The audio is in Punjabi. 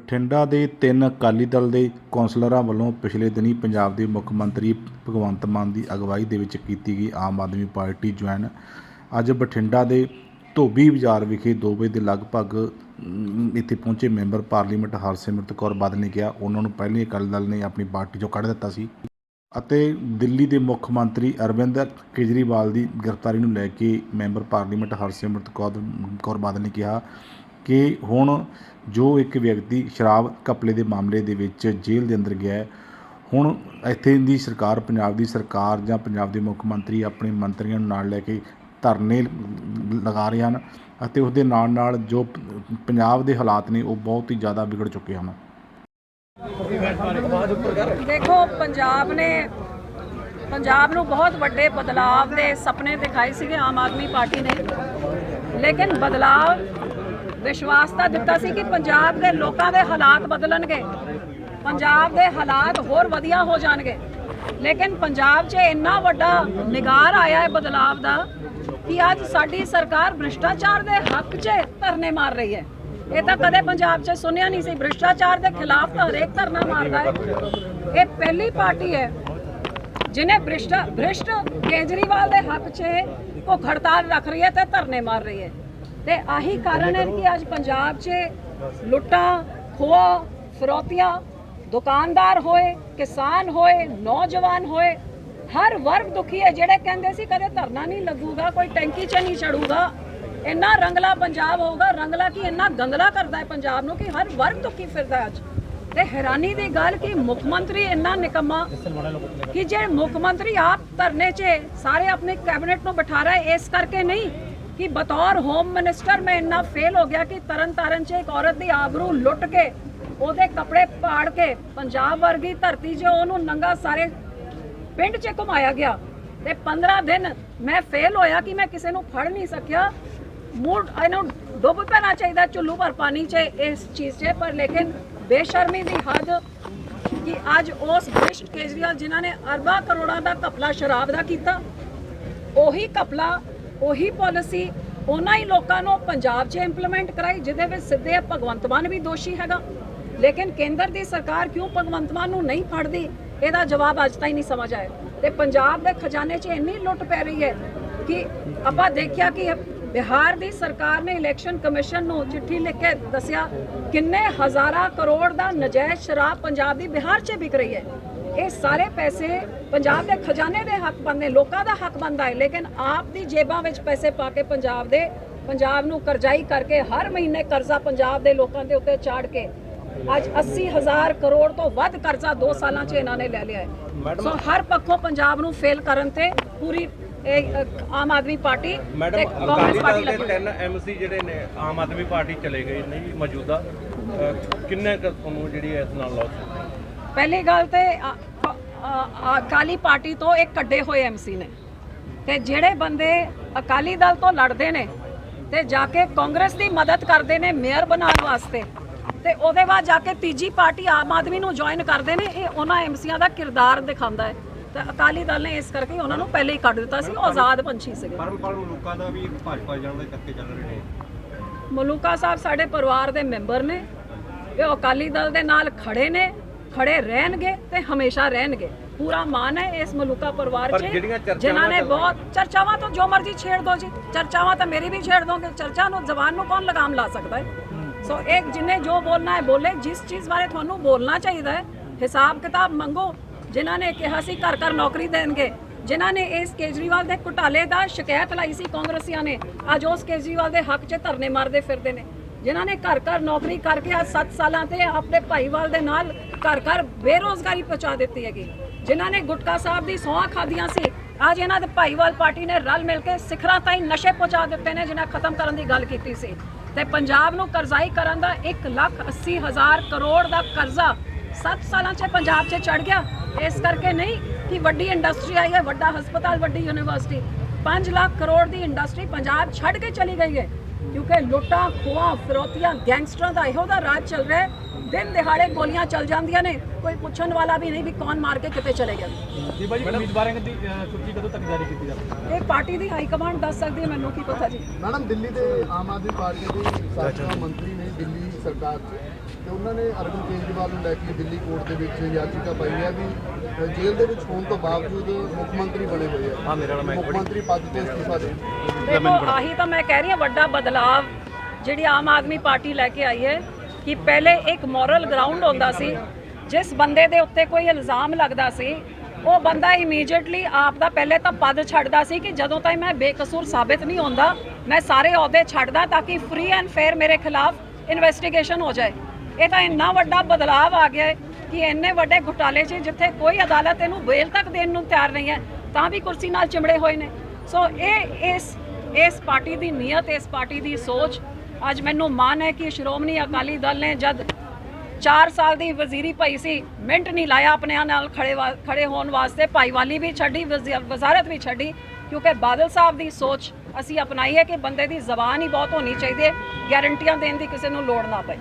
ਬਠਿੰਡਾ ਦੇ ਤਿੰਨ ਅਕਾਲੀ ਦਲ ਦੇ ਕੌਂਸਲਰਾਂ ਵੱਲੋਂ ਪਿਛਲੇ ਦਿਨੀਂ ਪੰਜਾਬ ਦੇ ਮੁੱਖ ਮੰਤਰੀ ਭਗਵੰਤ ਮਾਨ ਦੀ ਅਗਵਾਈ ਦੇ ਵਿੱਚ ਕੀਤੀ ਗਈ ਆਮ ਆਦਮੀ ਪਾਰਟੀ ਜੁਆਇਨ। ਅੱਜ ਬਠਿੰਡਾ ਦੇ ਧੋਬੀ ਬਾਜ਼ਾਰ ਵਿਖੇ 2 ਵਜੇ ਦੇ ਲਗਭਗ ਇੱਥੇ ਪਹੁੰਚੇ ਮੈਂਬਰ ਪਾਰਲੀਮੈਂਟ ਹਰਸਿਮਰਤ ਕੌਰ ਬਾਦਲ ਨੇ ਕਿਹਾ, ਉਹਨਾਂ ਨੂੰ ਪਹਿਲੇ ਅਕਾਲੀ ਦਲ ਨੇ ਆਪਣੀ ਪਾਰਟੀ ਚੋਂ ਕੱਢ ਦਿੱਤਾ ਸੀ। ਅਤੇ ਦਿੱਲੀ ਦੇ ਮੁੱਖ ਮੰਤਰੀ ਅਰਵਿੰਦ ਕੇਜਰੀਵਾਲ ਦੀ ਗ੍ਰਿਫਤਾਰੀ ਨੂੰ ਲੈ ਕੇ ਮੈਂਬਰ ਪਾਰਲੀਮੈਂਟ ਹਰਸਿਮਰਤ ਕੌਰ ਕੌਰ ਬਾਦਲ ਨੇ ਕਿਹਾ ਕਿ ਹੁਣ ਜੋ ਇੱਕ ਵਿਅਕਤੀ ਸ਼ਰਾਬ ਘਪਲੇ ਦੇ ਮਾਮਲੇ ਦੇ ਵਿੱਚ ਜੇਲ੍ਹ ਦੇ ਅੰਦਰ ਗਿਆ ਹੁਣ ਇੱਥੇ ਦੀ ਸਰਕਾਰ, ਪੰਜਾਬ ਦੀ ਸਰਕਾਰ ਜਾਂ ਪੰਜਾਬ ਦੇ ਮੁੱਖ ਮੰਤਰੀ ਆਪਣੇ ਮੰਤਰੀਆਂ ਨੂੰ ਨਾਲ ਲੈ ਕੇ ਧਰਨੇ ਲਗਾ ਰਹੇ ਹਨ ਅਤੇ ਉਸ ਦੇ ਨਾਲ ਨਾਲ ਜੋ ਪੰਜਾਬ ਦੇ ਹਾਲਾਤ ਨੇ, ਉਹ ਬਹੁਤ ਹੀ ਜ਼ਿਆਦਾ ਵਿਗੜ ਚੁੱਕੇ ਹਨ। ਦੇਖੋ, ਪੰਜਾਬ ਨੇ, ਪੰਜਾਬ ਨੂੰ ਬਹੁਤ ਵੱਡੇ ਬਦਲਾਵ ਦੇ ਸੁਪਨੇ ਦਿਖਾਏ ਸੀਗੇ, ਆਮ ਆਦਮੀ ਪਾਰਟੀ ਨੇ। ਲੇਕਿਨ ਬਦਲਾਵ ਵਿਸ਼ਵਾਸ ਤਾਂ ਦਿੱਤਾ ਸੀ ਕਿ ਪੰਜਾਬ ਦੇ ਲੋਕਾਂ ਦੇ ਹਾਲਾਤ ਬਦਲਣਗੇ। ਪੰਜਾਬ ਦੇ ਹਾਲਾਤ ਹੋਰ ਵਧੀਆ ਹੋ ਜਾਣਗੇ। ਲੇਕਿਨ ਪੰਜਾਬ 'ਚ ਇੰਨਾ ਵੱਡਾ ਨਿਗਾਰ ਆਇਆ ਹੈ ਬਦਲਾਵ ਦਾ ਕਿ ਅੱਜ ਸਾਡੀ ਸਰਕਾਰ ਭ੍ਰਿਸ਼ਟਾਚਾਰ ਦੇ ਹੱਕ 'ਚ ਧਰਨੇ ਮਾਰ ਰਹੀ ਹੈ। ਇਹ ਤਾਂ ਕਦੇ ਪੰਜਾਬ 'ਚ ਸੁਣਿਆ ਨਹੀਂ ਸੀ। ਭ੍ਰਿਸ਼ਟਾਚਾਰ ਦੇ ਖਿਲਾਫ ਤਾਂ ਹਰੇਕ ਧਰਨਾ ਮਾਰਦਾ ਹੈ। ਇਹ ਪਹਿਲੀ ਪਾਰਟੀ ਹੈ ਜਿਨੇ ਭ੍ਰਿਸ਼ਟ ਭ੍ਰਿਸ਼ਟ ਕੇਜਰੀਵਾਲ ਦੇ ਹੱਕ 'ਚ ਭੁੱਖ ਹੜਤਾਲ ਰੱਖ ਰਹੀ ਹੈ ਤੇ ਧਰਨੇ ਮਾਰ ਰਹੀ ਹੈ। ਤੇ ਆਹੀ ਕਾਰਨ ਹੈ ਕਿ ਅੱਜ ਪੰਜਾਬ 'ਚ ਲੁੱਟਾਂ ਖੋਆ ਫਰੋਤੀਆਂ, ਦੁਕਾਨਦਾਰ ਹੋਏ, ਕਿਸਾਨ ਹੋਏ, ਨੌਜਵਾਨ ਹੋਏ, ਹਰ ਵਰਗ ਦੁਖੀ ਹੈ। ਜਿਹੜੇ ਕਹਿੰਦੇ ਸੀ ਕਦੇ ਧਰਨਾ ਨਹੀਂ ਲੱਗੂਗਾ, ਕੋਈ ਟੈਂਕੀ 'ਚ ਨਹੀਂ ਚੜੂਗਾ, ਇੰਨਾ ਰੰਗਲਾ ਪੰਜਾਬ ਹੋਊਗਾ। ਰੰਗਲਾ ਕੀ ਇੰਨਾ ਗੰਦਲਾ ਕਰਦਾ ਹੈ ਪੰਜਾਬ ਨੂੰ ਕਿ ਹਰ ਵਰਗ ਦੁਖੀ ਫਿਰਦਾ ਅੱਜ। ਤੇ ਹੈਰਾਨੀ ਦੀ ਗੱਲ ਕਿ ਮੁੱਖ ਮੰਤਰੀ ਇੰਨਾ ਨਿਕੰਮਾ ਕਿ ਜੇ ਮੁੱਖ ਮੰਤਰੀ ਆਪ ਧਰਨੇ 'ਚ ਸਾਰੇ ਆਪਣੇ ਕੈਬਨਿਟ ਨੂੰ ਬਿਠਾ ਰਿਹਾ ਇਸ ਕਰਕੇ ਨਹੀਂ। ਕਿ ਬਤੌਰ ਹੋਮ ਮਿਨਿਸਟਰ ਮੈਂ ਇੰਨਾ ਫੇਲ ਹੋ ਗਿਆ ਕਿ ਤਰਨ ਤਾਰਨ 'ਚ ਇੱਕ ਔਰਤ ਦੀ ਆਬਰੂ ਲੁੱਟ ਕੇ, ਉਹਦੇ ਕੱਪੜੇ ਪਾੜ ਕੇ ਪੰਜਾਬ ਵਰਗੀ ਧਰਤੀ 'ਚ ਉਹਨੂੰ ਨੰਗਾ ਸਾਰੇ ਪਿੰਡ 'ਚ ਘੁਮਾਇਆ ਗਿਆ। ਤੇ 15 ਦਿਨ ਮੈਂ ਫੇਲ ਹੋਇਆ ਕਿ ਮੈਂ ਕਿਸੇ ਨੂੰ ਫੜ ਨਹੀਂ ਸਕਿਆ। ਮੂਡ ਇਹਨੂੰ ਡੁੱਬ ਪੈਣਾ ਚਾਹੀਦਾ ਚੁੱਲੂ ਭਰ ਪਾਣੀ 'ਚ ਇਸ ਚੀਜ਼ 'ਚ। ਪਰ ਲੇਕਿਨ ਬੇਸ਼ਰਮੀ ਦੀ ਹੱਦ ਕਿ ਅੱਜ ਉਸ ਭ੍ਰਿਸ਼ਟ ਕੇਜਰੀਵਾਲ ਜਿਨ੍ਹਾਂ ਨੇ ਅਰਬਾਂ ਕਰੋੜਾਂ ਦਾ ਘਪਲਾ ਸ਼ਰਾਬ ਦਾ ਕੀਤਾ, ਉਹੀ ਘਪਲਾ ਉਹੀ ਪਾਲਿਸੀ, ਉਹਨਾਂ ਹੀ ਲੋਕਾਂ ਨੂੰ ਪੰਜਾਬ 'ਚ ਇੰਪਲੀਮੈਂਟ ਕਰਾਈ, ਜਿਹਦੇ ਵਿੱਚ ਸਿੱਧੇ ਭਗਵੰਤ ਮਾਨ ਵੀ ਦੋਸ਼ੀ ਹੈਗਾ। ਲੇਕਿਨ ਕੇਂਦਰ ਦੀ ਸਰਕਾਰ ਕਿਉਂ ਭਗਵੰਤ ਮਾਨ ਨੂੰ ਨਹੀਂ ਫੜਦੀ? ਇਹਦਾ ਜਵਾਬ ਅੱਜ ਤਾਈਂ ਨਹੀਂ ਸਮਝ ਆਇਆ ਤੇ ਪੰਜਾਬ ਦੇ ਖਜ਼ਾਨੇ 'ਚ ਇੰਨੀ ਲੁੱਟ ਪੈ ਰਹੀ ਹੈ ਕਿ ਆਪਾਂ ਦੇਖਿਆ ਕਿ ਬਿਹਾਰ ਦੀ ਸਰਕਾਰ ਨੇ ਇਲੈਕਸ਼ਨ ਕਮਿਸ਼ਨ ਨੂੰ ਚਿੱਠੀ ਲਿਖ ਕੇ ਦੱਸਿਆ, ਕਿੰਨੇ ਹਜ਼ਾਰਾਂ ਕਰੋੜ ਦਾ ਨਜਾਇਜ਼ ਸ਼ਰਾਬ ਪੰਜਾਬ ਦੀ ਬਿਹਾਰ 'ਚ ਵਿਕ ਰਹੀ ਹੈ। ਇਹ ਸਾਰੇ ਪੈਸੇ ਪੰਜਾਬ ਦੇ ਖਜ਼ਾਨੇ ਦੇ ਹੱਕ ਬੰਦੇ ਲੋਕਾਂ ਦਾ ਹੱਕ ਬੰਦਾ ਹੈ ਲੇਕਿਨ ਆਪ ਦੀ ਜੇਬਾਂ ਵਿੱਚ ਪੈਸੇ ਪਾ ਕੇ ਪੰਜਾਬ ਦੇ ਪੰਜਾਬ ਨੂੰ ਕਰਜ਼ਾਈ ਕਰਕੇ ਹਰ ਮਹੀਨੇ ਕਰਜ਼ਾ ਪੰਜਾਬ ਦੇ ਲੋਕਾਂ ਦੇ ਉੱਤੇ ਚਾੜ ਕੇ ਅੱਜ 80000 ਕਰੋੜ ਤੋਂ ਵੱਧ ਕਰਜ਼ਾ 2 ਸਾਲਾਂ 'ਚ ਇਹਨਾਂ ਨੇ ਲੈ ਲਿਆ ਹੈ। ਸੋ ਹਰ ਪੱਖੋਂ ਪੰਜਾਬ ਨੂੰ ਫੇਲ ਕਰਨ ਤੇ ਪੂਰੀ ਆਮ ਆਦਮੀ ਪਾਰਟੀ ਤੇ ਕਾਂਗਰਸ ਪਾਰਟੀ ਲੱਗੀ ਹੋਈ। ਤਿੰਨ ਐਮਸੀ ਜਿਹੜੇ ਨੇ ਆਮ ਆਦਮੀ ਪਾਰਟੀ ਚਲੇ ਗਏ ਨੇ ਜੀ ਮੌਜੂਦਾ ਕਿੰਨੇ ਤੁਹਾਨੂੰ ਜਿਹੜੀ ਇਸ ਨਾਲ ਲਾਸ ਪਹਿਲੀ ਗੱਲ ਤੇ ਅਕਾਲੀ ਪਾਰਟੀ ਤੋਂ ਇੱਕ ਕੱਢੇ ਹੋਏ ਐਮਸੀ ਨੇ। ਤੇ ਜਿਹੜੇ ਬੰਦੇ ਅਕਾਲੀ ਦਲ ਤੋਂ ਲੜਦੇ ਨੇ ਤੇ ਜਾ ਕੇ ਕਾਂਗਰਸ ਦੀ ਮਦਦ ਕਰਦੇ ਨੇ ਮੇਅਰ ਬਣਾਉਣ ਵਾਸਤੇ ਤੇ ਉਹਦੇ ਬਾਅਦ ਜਾ ਕੇ ਤੀਜੀ ਪਾਰਟੀ ਆਮ ਆਦਮੀ ਨੂੰ ਜੁਆਇਨ ਕਰਦੇ ਨੇ ਇਹ ਉਹਨਾਂ ਐਮਸੀਆਂ ਦਾ ਕਿਰਦਾਰ ਦਿਖਾਉਂਦਾ ਹੈ। ਤੇ ਅਕਾਲੀ ਦਲ ਨੇ ਇਸ ਕਰਕੇ ਉਹਨਾਂ ਨੂੰ ਪਹਿਲੇ ਹੀ ਕੱਢ ਦਿੱਤਾ ਸੀ ਉਹ ਆਜ਼ਾਦ ਪੰਛੀ ਸੀਗੇ। ਪਰਮਪਾਲ ਮਲੂਕਾ ਦਾ ਵੀ ਭਾਜਪਾ ਜਾਣ ਦੇ ਚੱਕੇ ਚੱਲ ਰਹੇ ਨੇ। ਮਲੂਕਾ ਸਾਹਿਬ ਸਾਡੇ ਪਰਿਵਾਰ ਦੇ ਮੈਂਬਰ ਨੇ ਇਹ ਅਕਾਲੀ ਦਲ ਦੇ ਨਾਲ ਖੜੇ ਨੇ ਖੜੇ ਰਹਿਣਗੇ ਤੇ ਹਮੇਸ਼ਾ ਰਹਿਣਗੇ। ਪੂਰਾ ਮਾਨ ਹੈ ਇਸ ਮਲੂਕਾ ਪਰਿਵਾਰ ਪਰ 'ਚ ਜਿਨ੍ਹਾਂ ਨੇ ਬਹੁਤ ਚਰਚਾਵਾਂ ਤਾਂ ਜੋ ਮਰਜ਼ੀ ਛੇੜ ਦੋ ਜੀ। ਚਰਚਾਵਾਂ ਤਾਂ ਮੇਰੀ ਵੀ ਛੇੜ ਦੋਗੇ। ਚਰਚਾ ਨੂੰ ਜ਼ਬਾਨ ਨੂੰ ਕੌਣ ਲਗਾਮ ਲਾ ਸਕਦਾ ਹੈ? ਸੋ ਇੱਕ ਜਿਨੇ ਜੋ ਬੋਲਣਾ ਹੈ ਬੋਲੇ। ਜਿਸ ਚੀਜ਼ ਬਾਰੇ ਤੁਹਾਨੂੰ ਬੋਲਣਾ ਚਾਹੀਦਾ ਹੈ ਹਿਸਾਬ ਕਿਤਾਬ ਮੰਗੋ। ਜਿਨ੍ਹਾਂ ਨੇ ਕਿਹਾ ਸੀ ਘਰ ਘਰ ਨੌਕਰੀ ਦੇਣਗੇ। ਜਿਨ੍ਹਾਂ ਨੇ ਇਸ ਕੇਜਰੀਵਾਲ ਦੇ ਘੁਟਾਲੇ ਦਾ ਸ਼ਿਕਾਇਤ ਲਾਈ ਸੀ ਕਾਂਗਰਸੀਆਂ ਨੇ ਅੱਜ ਉਸ ਕੇਜਰੀਵਾਲ ਦੇ ਹੱਕ 'ਚ ਧਰਨੇ ਮਾਰਦੇ ਫਿਰਦੇ ਨੇ। ਜਿਨ੍ਹਾਂ ਨੇ ਘਰ ਘਰ ਨੌਕਰੀ ਕਰਕੇ ਅੱਜ 7 ਸਾਲਾਂ ਤੇ ਆਪਣੇ ਭਾਈਵਾਲ ਦੇ ਨਾਲ ਘਰ ਘਰ ਬੇਰੋਜ਼ਗਾਰੀ ਪਹੁੰਚਾ ਦਿੱਤੀ ਹੈਗੀ। ਜਿਨ੍ਹਾਂ ਨੇ ਗੁਟਕਾ ਸਾਹਿਬ ਦੀ ਸੌਂਹਾਂ ਖਾਧੀਆਂ ਸੀ, ਅੱਜ ਇਹਨਾਂ ਦੇ ਭਾਈਵਾਲ ਪਾਰਟੀ ਨੇ ਰਲ ਮਿਲ ਕੇ ਸਿਖਰਾਂ ਤਾਈਂ ਨਸ਼ੇ ਪਹੁੰਚਾ ਦਿੱਤੇ ਨੇ ਜਿਨ੍ਹਾਂ ਖਤਮ ਕਰਨ ਦੀ ਗੱਲ ਕੀਤੀ ਸੀ। ਤੇ ਪੰਜਾਬ ਨੂੰ ਕਰਜ਼ਾਈ ਕਰਨ ਦਾ 1 ਲੱਖ 80 ਹਜ਼ਾਰ ਕਰੋੜ ਦਾ ਕਰਜ਼ਾ 7 ਸਾਲਾਂ 'ਚ ਪੰਜਾਬ 'ਚ ਚੜ ਗਿਆ। ਇਸ ਕਰਕੇ ਨਹੀਂ ਕਿ ਵੱਡੀ ਇੰਡਸਟਰੀ ਆਈ ਹੈ, ਵੱਡਾ ਹਸਪਤਾਲ, ਵੱਡੀ ਯੂਨੀਵਰਸਿਟੀ। 5 ਲੱਖ ਕਰੋੜ ਦੀ ਇੰਡਸਟਰੀ ਪੰਜਾਬ ਛੱਡ ਕੇ ਚਲੀ ਗਈ ਹੈ। ਕਿਉਂਕਿ ਲੁੱਟਾਂ ਖੋਹਾਂ ਫਰੋਤੀਆਂ ਗੈਂਗਸਟਰਾਂ ਦਾ ਇਹੋ ਦਾ ਰਾਜ ਚੱਲ ਰਿਹਾ ਹੈ ਦਿਨ ਦਿਹਾੜੇ ਗੋਲੀਆਂ ਚੱਲ ਜਾਂਦੀਆਂ ਨੇ ਕੋਈ ਪੁੱਛਣ ਵਾਲਾ ਵੀ ਨਹੀਂ ਵੀ ਕੌਣ ਮਾਰ ਕੇ ਕਿਤੇ ਚਲੇ ਗਿਆ। ਜੀ ਭਾਈ ਉਮੀਦਵਾਰਾਂ ਦੀ ਸੂਚੀ ਕਦੋਂ ਤੱਕ ਜਾਰੀ ਕੀਤੀ ਜਾਵੇਗੀ? ਇਹ ਪਾਰਟੀ ਦੀ ਹਾਈ ਕਮਾਂਡ ਦੱਸ ਸਕਦੀ ਹੈ ਮੈਨੂੰ ਕੀ ਪਤਾ ਜੀ। ਮੈਡਮ ਦਿੱਲੀ ਦੇ ਆਮ ਆਦਮੀ ਪਾਰਟੀ ਦੇ ਸਾਬਕਾ ਮੰਤਰੀ ਨੇ ਦਿੱਲੀ ਸਰਕਾਰ 'ਚ ਤੇ ਉਹਨਾਂ ਨੇ ਅਰਵਿੰਦ ਕੇਜਰੀਵਾਲ ਨੂੰ ਲੈ ਕੇ ਦਿੱਲੀ ਕੋਰਟ ਦੇ ਵਿੱਚ ਯਾਚੀਕਾ ਪਾਈ ਹੈ ਵੀ ਜੇਲ੍ਹ ਦੇ ਵਿੱਚ ਹੋਣ ਤੋਂ ਬਾਵਜੂਦ ਮੁੱਖ ਮੰਤਰੀ ਬਣੇ ਹੋਏ ਆ। ਮੁੱਖ ਮੰਤਰੀ ਪਦ ਤੋਂ ਅਸਤੀਫਾ ਦੇ ਦੇਖੋ ਆਹੀ ਤਾਂ ਮੈਂ ਕਹਿ ਰਹੀ ਹਾਂ ਵੱਡਾ ਬਦਲਾਵ ਜਿਹੜੀ ਆਮ ਆਦਮੀ ਪਾਰਟੀ ਲੈ ਕੇ ਆਈ ਹੈ ਕਿ ਪਹਿਲੇ ਇੱਕ ਮੋਰਲ ਗਰਾਊਂਡ ਹੁੰਦਾ ਸੀ, ਜਿਸ ਬੰਦੇ ਦੇ ਉੱਤੇ ਕੋਈ ਇਲਜ਼ਾਮ ਲੱਗਦਾ ਸੀ, ਉਹ ਬੰਦਾ ਇਮੀਡੀਏਟਲੀ ਆਪ ਦਾ ਪਹਿਲੇ ਤਾਂ ਪਦ ਛੱਡਦਾ ਸੀ ਕਿ ਜਦੋਂ ਤਾਈਂ ਮੈਂ ਬੇਕਸੂਰ ਸਾਬਿਤ ਨਹੀਂ ਹੁੰਦਾ, ਮੈਂ ਸਾਰੇ ਅਹੁਦੇ ਛੱਡਦਾ ਤਾਂ ਕਿ ਫ੍ਰੀ ਐਂਡ ਫੇਅਰ ਮੇਰੇ ਖਿਲਾਫ ਇਨਵੈਸਟੀਗੇਸ਼ਨ ਹੋ ਜਾਏ। ਇਹ ਤਾਂ ਇੰਨਾ ਵੱਡਾ ਬਦਲਾਵ ਆ ਗਿਆ ਹੈ ਕਿ ਇੰਨੇ ਵੱਡੇ ਘੁਟਾਲੇ 'ਚ ਜਿੱਥੇ ਕੋਈ ਅਦਾਲਤ ਇਹਨੂੰ ਬੇਲ ਤੱਕ ਦੇਣ ਨੂੰ ਤਿਆਰ ਨਹੀਂ ਹੈ, ਤਾਂ ਵੀ ਕੁਰਸੀ ਨਾਲ ਚਿਮੜੇ ਹੋਏ ਨੇ। ਸੋ ਇਹ ਇਸ ਇਸ ਪਾਰਟੀ ਦੀ ਨੀਅਤ, ਇਸ ਪਾਰਟੀ ਦੀ ਸੋਚ ਅੱਜ ਮੈਨੂੰ ਮਾਣ ਹੈ ਕਿ ਸ਼੍ਰੋਮਣੀ ਅਕਾਲੀ ਦਲ ਨੇ ਜਦ 4 ਸਾਲ ਦੀ ਵਜ਼ੀਰੀ ਪਈ ਸੀ, ਮਿੰਟ ਨਹੀਂ ਲਾਇਆ ਆਪਣੇ ਨਾਲ ਖੜੇ ਵਾ- ਖੜੇ ਹੋਣ ਵਾਸਤੇ, ਭਾਈਵਾਲੀ ਵੀ ਛੱਡੀ ਵਜ਼ਾਰਤ ਵੀ ਛੱਡੀ, ਕਿਉਂਕਿ ਬਾਦਲ ਸਾਹਿਬ ਦੀ ਸੋਚ ਅਸੀਂ ਅਪਣਾਈ ਹੈ ਕਿ ਬੰਦੇ ਦੀ ਜ਼ਬਾਨ ਹੀ ਬਹੁਤ ਹੋਣੀ ਚਾਹੀਦੀ ਹੈ, ਗਾਰੰਟੀਆਂ ਦੇਣ ਦੀ ਕਿਸੇ ਨੂੰ ਲੋੜ ਨਾ ਪਏ।